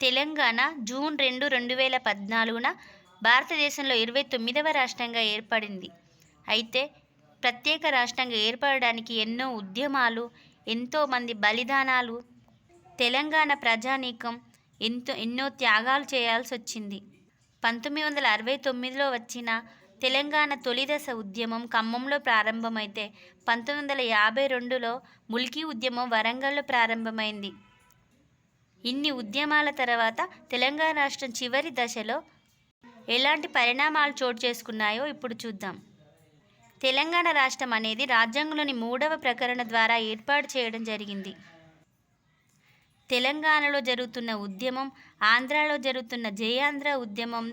Telangana June రెండు రెండు వేల పద్నాలుగున భారతదేశంలో ఇరవై తొమ్మిదవ రాష్ట్రంగా ఏర్పడింది. అయితే ప్రత్యేక రాష్ట్రంగా ఏర్పడడానికి ఎన్నో ఉద్యమాలు ఎంతోమంది బలిదానాలు తెలంగాణ ప్రజానీకం ఎంతో ఎన్నో త్యాగాలు చేయాల్సి వచ్చింది. పంతొమ్మిది వందల అరవై తొమ్మిదిలో వచ్చిన తెలంగాణ తొలిదశ ఉద్యమం ఖమ్మంలో ప్రారంభమైతే పంతొమ్మిది వందల యాభై రెండులో ముల్కీ ఉద్యమం వరంగల్లో ప్రారంభమైంది. ఇన్ని ఉద్యమాల తర్వాత తెలంగాణ రాష్ట్రం చివరి దశలో ఎలాంటి పరిణామాలు చోటు చేసుకున్నాయో ఇప్పుడు చూద్దాం. తెలంగాణ రాష్ట్రం అనేది రాజ్యాంగంలోని మూడవ ప్రకరణ ద్వారా ఏర్పాటు చేయడం జరిగింది. తెలంగాణలో జరుగుతున్న ఉద్యమం ఆంధ్రాలో జరుగుతున్న జయాంధ్ర ఉద్యమం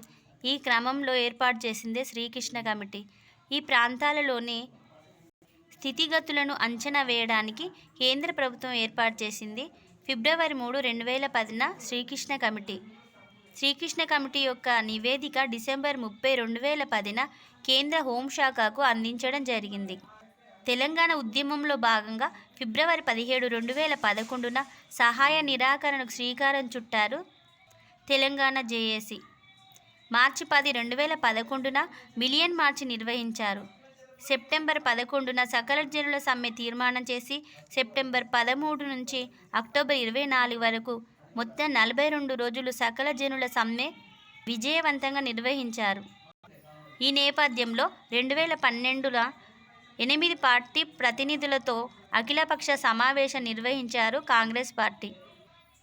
ఈ క్రమంలో ఏర్పాటు చేసిందే శ్రీకృష్ణ కమిటీ. ఈ ప్రాంతాలలోని స్థితిగతులను అంచనా వేయడానికి కేంద్ర ప్రభుత్వం ఏర్పాటు చేసింది ఫిబ్రవరి మూడు రెండు వేల పదిన శ్రీకృష్ణ కమిటీ. శ్రీకృష్ణ కమిటీ యొక్క నివేదిక డిసెంబర్ ముప్పై రెండు వేల పదిన కేంద్ర హోంశాఖకు అందించడం జరిగింది. తెలంగాణ ఉద్యమంలో భాగంగా ఫిబ్రవరి పదిహేడు రెండు వేల పదకొండున సహాయ నిరాకరణకు శ్రీకారం చుట్టారు తెలంగాణ జేఏసీ. మార్చి పది రెండు వేల పదకొండున మిలియన్ మార్చి నిర్వహించారు. సెప్టెంబర్ పదకొండున సకల జనుల సమ్మె తీర్మానం చేసి సెప్టెంబర్ పదమూడు నుంచి అక్టోబర్ ఇరవై నాలుగు వరకు మొత్తం నలభై రెండు రోజులు సకల జనుల సమ్మె విజయవంతంగా నిర్వహించారు. ఈ నేపథ్యంలో రెండు వేల పన్నెండుల ఎనిమిది పార్టీ ప్రతినిధులతో అఖిలపక్ష సమావేశం నిర్వహించారు కాంగ్రెస్ పార్టీ.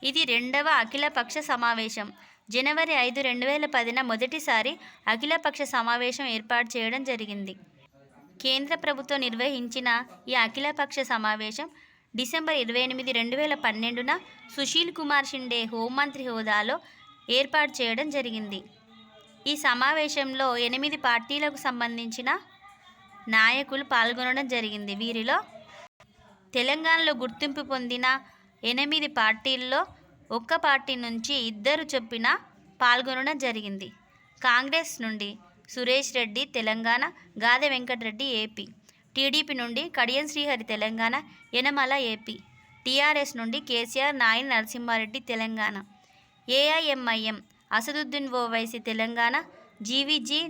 ఇది రెండవ అఖిలపక్ష సమావేశం. జనవరి ఐదు రెండు వేల పదిన మొదటిసారి అఖిలపక్ష సమావేశం ఏర్పాటు చేయడం జరిగింది. కేంద్ర ప్రభుత్వం నిర్వహించిన ఈ అఖిలపక్ష సమావేశం డిసెంబర్ ఇరవై ఎనిమిది రెండు వేల పన్నెండున సుశీల్ కుమార్ షిండే హోంమంత్రి హోదాలో ఏర్పాటు చేయడం జరిగింది. ఈ సమావేశంలో ఎనిమిది పార్టీలకు సంబంధించిన నాయకులు పాల్గొనడం జరిగింది. వీరిలో తెలంగాణలో గుర్తింపు పొందిన ఎనిమిది పార్టీల్లో ఒక్క పార్టీ నుంచి ఇద్దరు చొప్పున పాల్గొనడం జరిగింది. కాంగ్రెస్ నుండి సురేష్ రెడ్డి తెలంగాణ గాదె వెంకటరెడ్డి ఏపీ. టీడీపీ నుండి కడియం శ్రీహరి తెలంగాణ యనమల ఏపీ. టీఆర్ఎస్ నుండి KCR Nayani Narasimhareddy Telangana. AIMIM Asaduddin Owaisi Telangana. GVG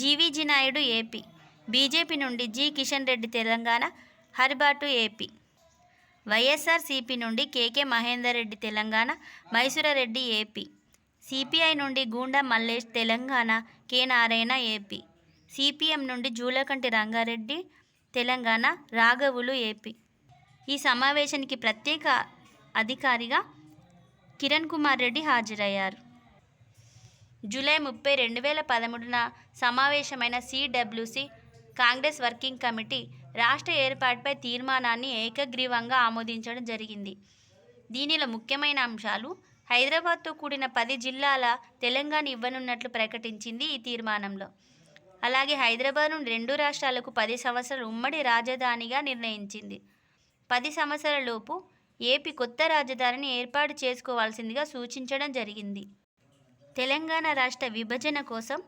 GVG Naidu AP. BJP నుండి G Kishan Reddy Telangana. Haribabu AP. YSRCP నుండి KK Mahender Reddy Telangana. Mysurareddy AP. CPI నుండి Gunda Mallesh Telangana K. Narayana AP. CPM నుండి జూలకంటి రంగారెడ్డి తెలంగాణ రాఘవులు AP. ఈ సమావేశానికి ప్రత్యేక అధికారిగా కిరణ్ కుమార్ రెడ్డి హాజరయ్యారు. జూలై ముప్పై రెండు వేల పదమూడున సమావేశమైన సిడబ్ల్యూసి కాంగ్రెస్ వర్కింగ్ కమిటీ రాష్ట్ర ఏర్పాటుపై తీర్మానాన్ని ఏకగ్రీవంగా ఆమోదించడం జరిగింది. దీనిలో ముఖ్యమైన అంశాలు హైదరాబాద్తో కూడిన పది జిల్లాల తెలంగాణ ఇవ్వనున్నట్లు ప్రకటించింది ఈ తీర్మానంలో. అలాగే హైదరాబాద్ నుండి రెండు రాష్ట్రాలకు పది సంవత్సరాలు ఉమ్మడి రాజధానిగా నిర్ణయించింది. పది సంవత్సరాలలోపు ఏపీ కొత్త రాజధానిని ఏర్పాటు చేసుకోవాల్సిందిగా సూచించడం జరిగింది. తెలంగాణ రాష్ట్ర విభజన కోసం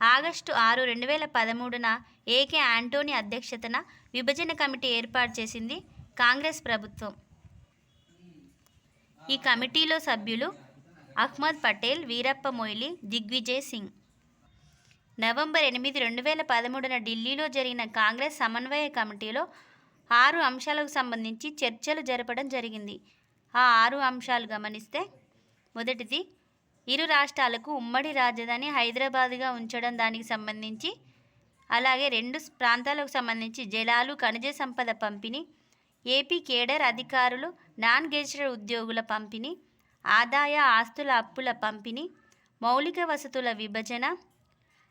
ఆగస్టు ఆరు రెండు వేల పదమూడున ఏకే ఆంటోనీ అధ్యక్షతన విభజన కమిటీ ఏర్పాటు చేసింది కాంగ్రెస్ ప్రభుత్వం. ఈ కమిటీలో సభ్యులు అహ్మద్ పటేల్ వీరప్ప మొయిలి దిగ్విజయ్ సింగ్. నవంబర్ ఎనిమిది రెండు వేల పదమూడున ఢిల్లీలో జరిగిన కాంగ్రెస్ సమన్వయ కమిటీలో ఆరు అంశాలకు సంబంధించి చర్చలు జరపడం జరిగింది. ఆ ఆరు అంశాలు గమనిస్తే మొదటిది ఇరు రాష్ట్రాలకు ఉమ్మడి రాజధాని హైదరాబాద్గా ఉంచడం దానికి సంబంధించి అలాగే రెండు ప్రాంతాలకు సంబంధించి జలాలు ఖనిజ సంపద పంపిణీ ఏపీ కేడర్ అధికారులు నాన్ గెజిటెడ్ ఉద్యోగుల పంపిణీ ఆదాయ ఆస్తుల అప్పుల పంపిణీ మౌలిక వసతుల విభజన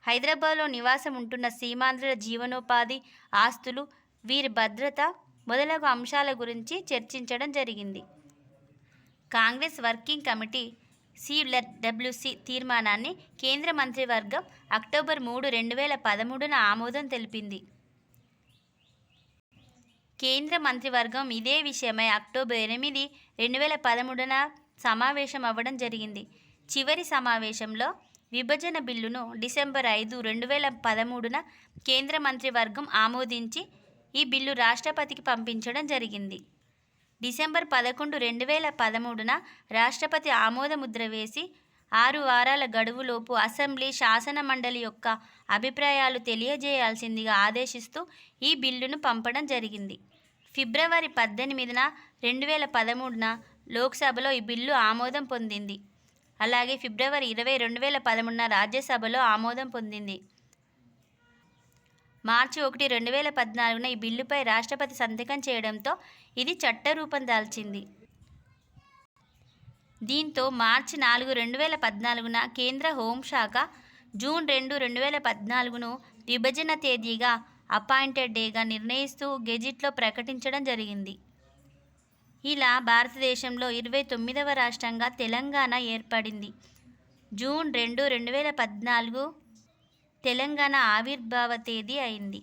హైదరాబాద్లో నివాసం ఉంటున్న సీమాంధ్రుల జీవనోపాధి ఆస్తులు వీరి భద్రత మొదలగు అంశాల గురించి చర్చించడం జరిగింది. కాంగ్రెస్ వర్కింగ్ కమిటీ సిడబ్ల్యూసి తీర్మానాన్ని కేంద్ర మంత్రివర్గం అక్టోబర్ మూడు రెండు వేల పదమూడున ఆమోదం తెలిపింది. కేంద్ర మంత్రివర్గం ఇదే విషయమై అక్టోబర్ ఎనిమిది రెండు వేల పదమూడున సమావేశం అవ్వడం జరిగింది. చివరి సమావేశంలో విభజన బిల్లును డిసెంబర్ ఐదు రెండు వేల పదమూడున కేంద్ర మంత్రివర్గం ఆమోదించి ఈ బిల్లు రాష్ట్రపతికి పంపించడం జరిగింది. డిసెంబర్ పదకొండు రెండు వేల పదమూడున రాష్ట్రపతి ఆమోదముద్ర వేసి ఆరు వారాల గడువులోపు అసెంబ్లీ శాసన మండలి యొక్క అభిప్రాయాలు తెలియజేయాల్సిందిగా ఆదేశిస్తూ ఈ బిల్లును పంపడం జరిగింది. ఫిబ్రవరి పద్దెనిమిదిన రెండు వేల పదమూడున లోక్సభలో ఈ బిల్లు ఆమోదం పొందింది. అలాగే ఫిబ్రవరి ఇరవై రెండు వేల పదమూడున రాజ్యసభలో ఆమోదం పొందింది. మార్చి ఒకటి రెండు వేల పద్నాలుగున ఈ బిల్లుపై రాష్ట్రపతి సంతకం చేయడంతో ఇది చట్టరూపం దాల్చింది. దీంతో మార్చి నాలుగు రెండు వేల పద్నాలుగున కేంద్ర హోంశాఖ జూన్ రెండు రెండు వేల పద్నాలుగును విభజన తేదీగా అపాయింటెడ్ డేగా నిర్ణయిస్తూ గెజిట్లో ప్రకటించడం జరిగింది. ఇలా భారతదేశంలో ఇరవై తొమ్మిదవ రాష్ట్రంగా తెలంగాణ ఏర్పడింది. జూన్ రెండు రెండు వేల పద్నాలుగు తెలంగాణ ఆవిర్భావ తేదీ అయింది.